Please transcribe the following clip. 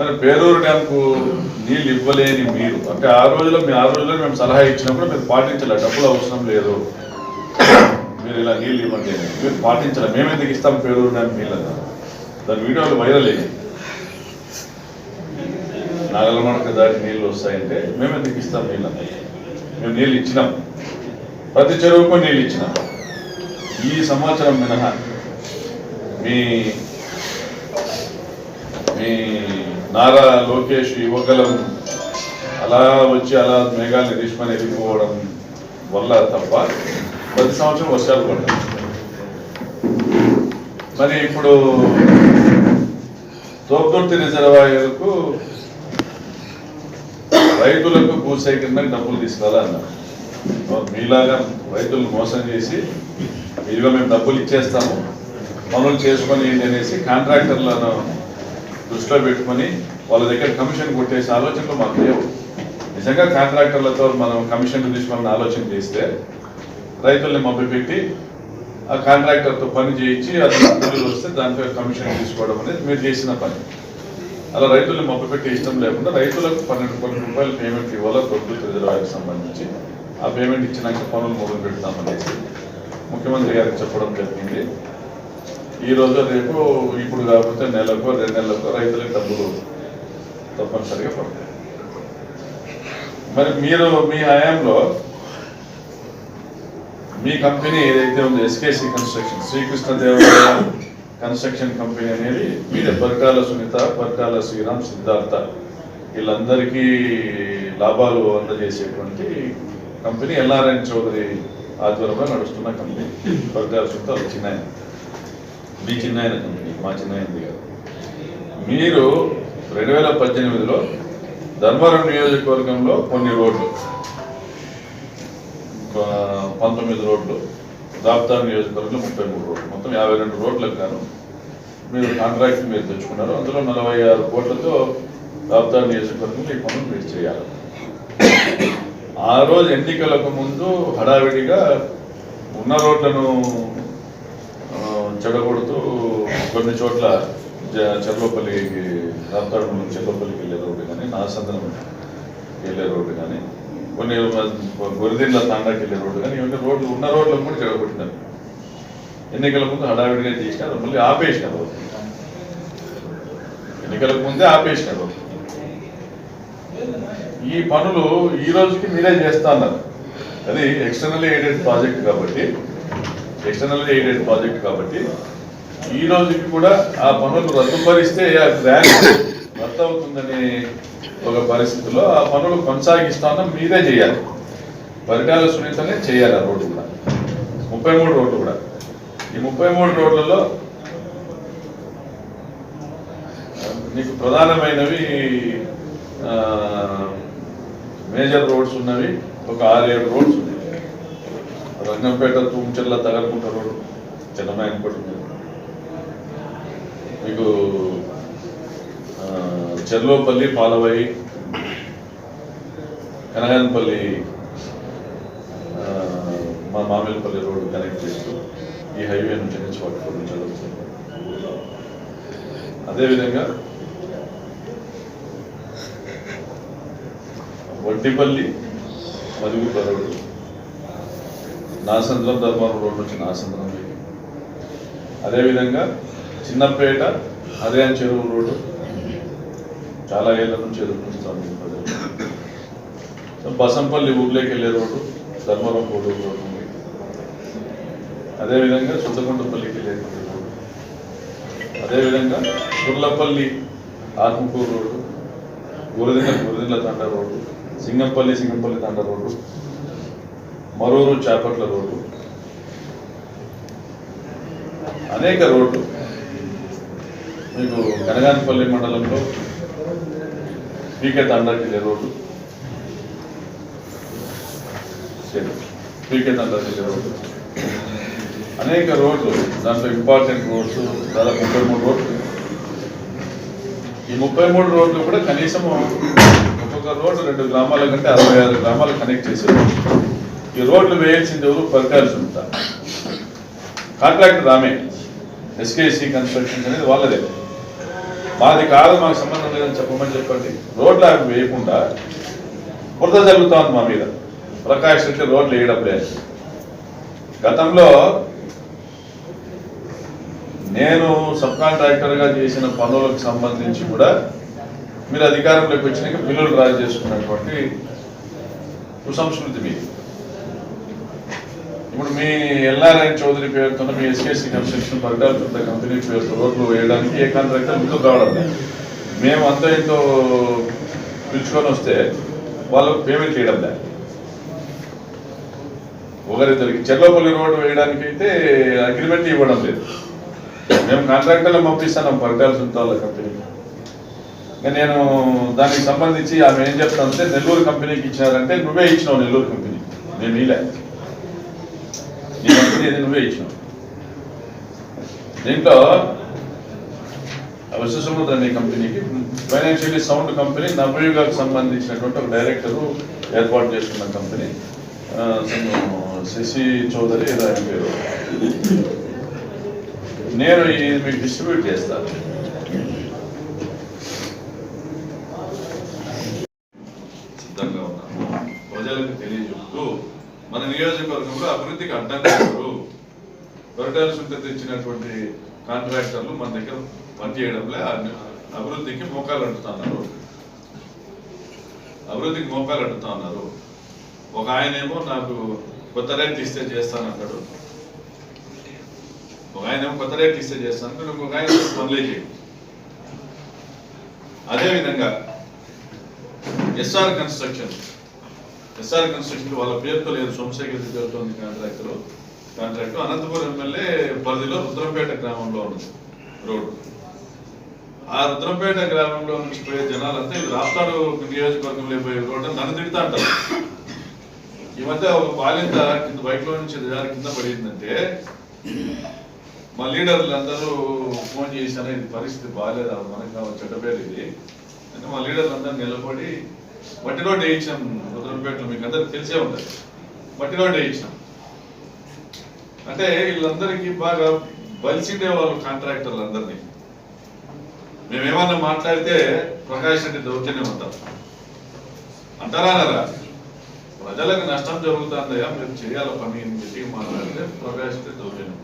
మరి పేరూరు డ్యాంకు నీళ్ళు ఇవ్వలేని మీరు. అంటే ఆ రోజులో మీ ఆ రోజులో మేము సలహా ఇచ్చినప్పుడు మీరు పాటించాలి డబ్బులు అవసరం లేదు. మీరు ఇలా నీళ్ళు ఇవ్వండి మీరు పాటించాలి మేము ఎందుకు ఇస్తాం పేరూరు డ్యాంకు నీళ్ళు దాని వీడియోలు వైరల్ అయ్యాయి. నాగలమడక దాటి నీళ్ళు వస్తాయంటే మేము ఎందుకు ఇస్తాం నీళ్ళు మేము నీళ్ళు ఇచ్చినాం. ప్రతి చెరువుకు నీళ్ళు ఇచ్చినాం. ఈ సంవత్సరం మినహా మీ మీ నారా లోకేష్ యువకులం అలా వచ్చి అలా మేఘాలు తీసుకొని వెళ్ళిపోవడం వల్ల తప్ప ప్రతి సంవత్సరం వర్షాలు పడ్డాయి మరి ఇప్పుడు తోపుదుర్తి రిజర్వాయర్కు రైతులకు భూసేకరణకు డబ్బులు తీసుకురాలన్నారు మీలాగా రైతులను మోసం చేసి ఇదిగో మేము డబ్బులు ఇచ్చేస్తాము పనులు చేసుకొని ఏంటి అనేసి కాంట్రాక్టర్లను దృష్టిలో పెట్టుకొని వాళ్ళ దగ్గర కమిషన్ కొట్టేసే ఆలోచనలు మాకు లేవు. నిజంగా కాంట్రాక్టర్లతో మనం కమిషన్ తీసుకోవాలని ఆలోచన చేస్తే రైతుల్ని మభ్యపెట్టి ఆ కాంట్రాక్టర్తో పని చేయించి అతను బిల్లులు వస్తే దానిపై కమిషన్ తీసుకోవడం అనేది మీరు చేసిన పని. అలా రైతుల్ని మభ్యపెట్టి ఇష్టం లేకుండా రైతులకు పన్నెండు కోట్ల రూపాయలు పేమెంట్ ఇవ్వాలా ప్రభుత్వ రిజర్వాయర్కి సంబంధించి. ఆ పేమెంట్ ఇచ్చినాక పనులు మొదలు పెడతామనేసి ముఖ్యమంత్రి గారికి చెప్పడం జరిగింది. ఈ రోజు రేపు ఇప్పుడు కాకపోతే నెలకు రెండు నెలలకు రైతులకు డబ్బులు తప్పనిసరిగా పడతాయి. మరి మీరు మీ హయాంలో మీ కంపెనీ ఏదైతే ఉందో SKC construction Srikrishnadevaraya construction company అనేది మీరే పరిటాల సునీత పరిటాల శ్రీరామ్ సిద్ధార్థ వీళ్ళందరికీ లాభాలు అందజేసేటువంటి కంపెనీ ఎల్ఆర్ఎన్ చౌదరి ఆధ్వర్యంలో నడుస్తున్న కంపెనీ. పరిటాల సునీత వచ్చినాయి. మీ చిన్నాయన కంపెనీ మా చిన్నాయనది కాదు మీరు రెండు వేల పద్దెనిమిదిలో ధర్మవరం నియోజకవర్గంలో కొన్ని రోడ్లు ఒక పంతొమ్మిది రోడ్లు దాప్తార్ నియోజకవర్గంలో ముప్పై మూడు రోడ్లు మొత్తం యాభై రెండు రోడ్లకు గాను మీరు కాంట్రాక్ట్ మీరు తెచ్చుకున్నారు. అందులో నలభై ఆరు కోట్లతో దాప్తార్ నియోజకవర్గంలో ఈ పనులు మీరు చేయాలి. ఆ రోజు ఎన్నికలకు ముందు హడావిడిగా ఉన్న రోడ్లను చెడగొడుతూ కొన్ని చోట్ల జ- రాప్తాడు దాప్తాడు నుంచి వెళ్ళే రోడ్డు కానీ నాసందనం వెళ్ళే రోడ్డు కానీ కొన్ని గొరిదిళ్ళ తాండాకి వెళ్ళే రోడ్డు కానీ ఇవన్నీ రోడ్లు ఉన్న రోడ్లకు కూడా చెడగొట్టినారు ఎన్నికల ముందు హడావిడిగా చేసినారు మళ్ళీ ఆపేసినారు ఎన్నికలకు ముందే ఆపేసినారు ఈ పనులు ఈ రోజుకి మీరే చేస్తా అన్నారు. అది ఎక్స్టర్నల్ ఎయిడెడ్ ప్రాజెక్ట్ కాబట్టి ఎక్స్టర్నల్ ఎయిడెడ్ ప్రాజెక్ట్ కాబట్టి ఈ రోజుకి కూడా ఆ పనులు రద్దుపరిస్తే ఆ గ్రాంట్ రద్దు అవుతుందనే ఒక పరిస్థితిలో ఆ పనులు కొనసాగిస్తాను మీరే చేయాలి. పరిటాల సునీతనే చేయాలి ఆ రోడ్డు కూడా. ముప్పై మూడు రోడ్లు కూడా. ఈ ముప్పై మూడు రోడ్లలో మీకు ప్రధానమైనవి మేజర్ రోడ్స్ ఉన్నవి ఒక ఆరు ఏడు రోడ్స్ ఉన్నాయి. రంగంపేట తూంచెర్ల తగలకుంట రోడ్డు చిన్నమాయనపేట మీకు చెర్లోపల్లి పాలవై కనగానపల్లి మా మామిలపల్లి రోడ్డు కనెక్ట్ చేస్తూ ఈ హైవే నుంచి నుంచి పట్టుకోవడం జరుగుతుంది. అదేవిధంగా వడ్డిపల్లి మరుగుప రోడ్డు. నాసంద్రం ధర్మవరం రోడ్డు నుంచి నాసంద్రం వైపు. అదేవిధంగా చిన్నపేట హరియాన్ చెరువు రోడ్డు. చాలా ఏళ్ళ నుంచి ఎదుర్కొస్తాం ప్రజలు. సో బసంపల్లి ఊర్లోకి వెళ్ళే రోడ్డు ధర్మవరం కోడూరు రోడ్డు ఉంది. అదేవిధంగా సుద్దకొండపల్లికి వెళ్ళేటువంటి రోడ్డు. అదేవిధంగా Gurlapalli Atmakur road. Guradina Guradina Thanda road. Singampalli Singampalli Thanda road. Maruru Chepatla road. అనేక రోడ్లు మీకు కనగానపల్లి మండలంలో పీకే తండాకి రోడ్డు. సరే, పీకే తండాకి రోడ్డు. అనేక రోడ్లు దాంట్లో ఇంపార్టెంట్ రోడ్స్ దాదాపు ముప్పై మూడు రోడ్లు. ఈ ముప్పై మూడు రోడ్లు కూడా కనీసం ఒక్కొక్క రోడ్డు రెండు గ్రామాల కంటే అరవై ఆరు గ్రామాలు కనెక్ట్ చేసి ఈ రోడ్లు వేయాల్సింది ఎవరు? పరికాల్సి ఉంటారు కాంట్రాక్టర్ రామే ఎస్కేసి కన్స్ట్రక్షన్స్ అనేది వాళ్ళదే. మాది కాదు మాకు సంబంధం లేదని చెప్పమని చెప్పండి. రోడ్లు అవి వేయకుండా వృధ జరుగుతా ఉంది మా మీద. ప్రకాష్ రెడ్డి రోడ్లు వేయడం లేదు గతంలో నేను సబ్ కాంట్రాక్టర్గా చేసిన పనులకు సంబంధించి కూడా మీరు అధికారంలోకి వచ్చినాక బిల్లులు డ్రా చేసుకున్నటువంటి కుసంస్కృతి మీద. ఇప్పుడు మీ ఎల్ఆర్ఎన్ చౌదరి పేరుతో మీ ఎస్కేసి కన్స్ట్రక్షన్ పరిటాల కంపెనీ పేరుతో రోడ్లు వేయడానికి ఏ కాంట్రాక్టర్ ముందుకు రావడం మేము అంత ఎంతో పిలుచుకొని వస్తే వాళ్ళకు పేమెంట్ చేయడం లే ఒకరిద్దరికి చెర్లోపల్లి రోడ్డు వేయడానికి అయితే అగ్రిమెంట్ ఇవ్వడం లేదు. మేము కాంట్రాక్టర్లు పంపిస్తాను పరిటాల సుంతాల కంపెనీ. నేను దానికి సంబంధించి ఆమె ఏం చెప్తానంటే నెల్లూరు కంపెనీకి ఇచ్చినారంటే నువ్వే ఇచ్చినావు నెల్లూరు కంపెనీ. నేను ఇలా నీ కంపెనీ నువ్వే ఇచ్చినావు దీంట్లో విశ్వసముద్ర అనే కంపెనీకి ఫైనాన్షియల్లీ సౌండ్ కంపెనీ నబ్యూగాకు సంబంధించినటువంటి ఒక డైరెక్టర్ ఏర్పాటు చేసుకున్న కంపెనీ. శశి చౌదరి ఆయన పేరు. నేను ఈ మీకు డిస్ట్రిబ్యూట్ చేస్తాను సిద్ధంగా ఉన్నాను. ప్రజలకు తెలియజెప్తూ మన నియోజకవర్గంలో అభివృద్ధికి అడ్డంగా కొరటాల సుందర తెచ్చినటువంటి కాంట్రాక్టర్లు మన దగ్గర పనిచేయడంలే అభివృద్ధికి మోకాలు అంటుతున్నారు. అభివృద్ధికి మోకాలు అంటుతా ఉన్నారు ఒక ఆయనేమో నాకు కొత్త రేట్ ఇస్తే చేస్తానంటాడు. ఒక ఆయనేమో కొత్త రేట్ ఇస్తే చేస్తాను ఇంకొక ఆయన పనులే చేయడు. అదేవిధంగా ఎస్ఆర్ కన్స్ట్రక్షన్. ఎస్ఆర్ కన్స్ట్రక్షన్ వాళ్ళ పేరుతో లేదు. సోమశేఖర్ పేరుతో ఉంది కాంట్రాక్టర్. కాంట్రాక్ట్. అనంతపురం ఎమ్మెల్యే పరిధిలో రుద్రంపేట గ్రామంలో ఉంది రోడ్డు. ఆ రుద్రంపేట గ్రామంలో నుంచి పోయే జనాలంతా ఇది రాప్తాడు నియోజకవర్గంలో పోయే రోడ్డు నన్ను తిడతా అంటారు. ఈ మధ్య ఒక బాలింత కింద బైక్లో నుంచి జారి కింద పడిందంటే మా లీడర్లు అందరూ ఫోన్ చేశారు ఇది పరిస్థితి బాగాలేదు? మనకు కావాలి చెడ్డ ఇది. అంటే మా లీడర్లు అందరూ నిలబడి మట్టి రోడ్డు వేయించాం రుద్రంపేటలో. మీకు అందరికి తెలిసే ఉంటుంది. మట్టి రోడ్డు వేయించాం. అంటే వీళ్ళందరికీ బాగా బలిసిండేవాళ్ళు కాంట్రాక్టర్లు అందరినీ మేమేమన్నా మాట్లాడితే ప్రకాష్ రెడ్డి దౌర్జన్యం అంటాం అంటారా అనరా ప్రజలకు నష్టం జరుగుతుందయ్యా మీరు చేయాలి పని అని గట్టిగా మాట్లాడితే ప్రకాష్ రెడ్డి దౌర్జన్యం.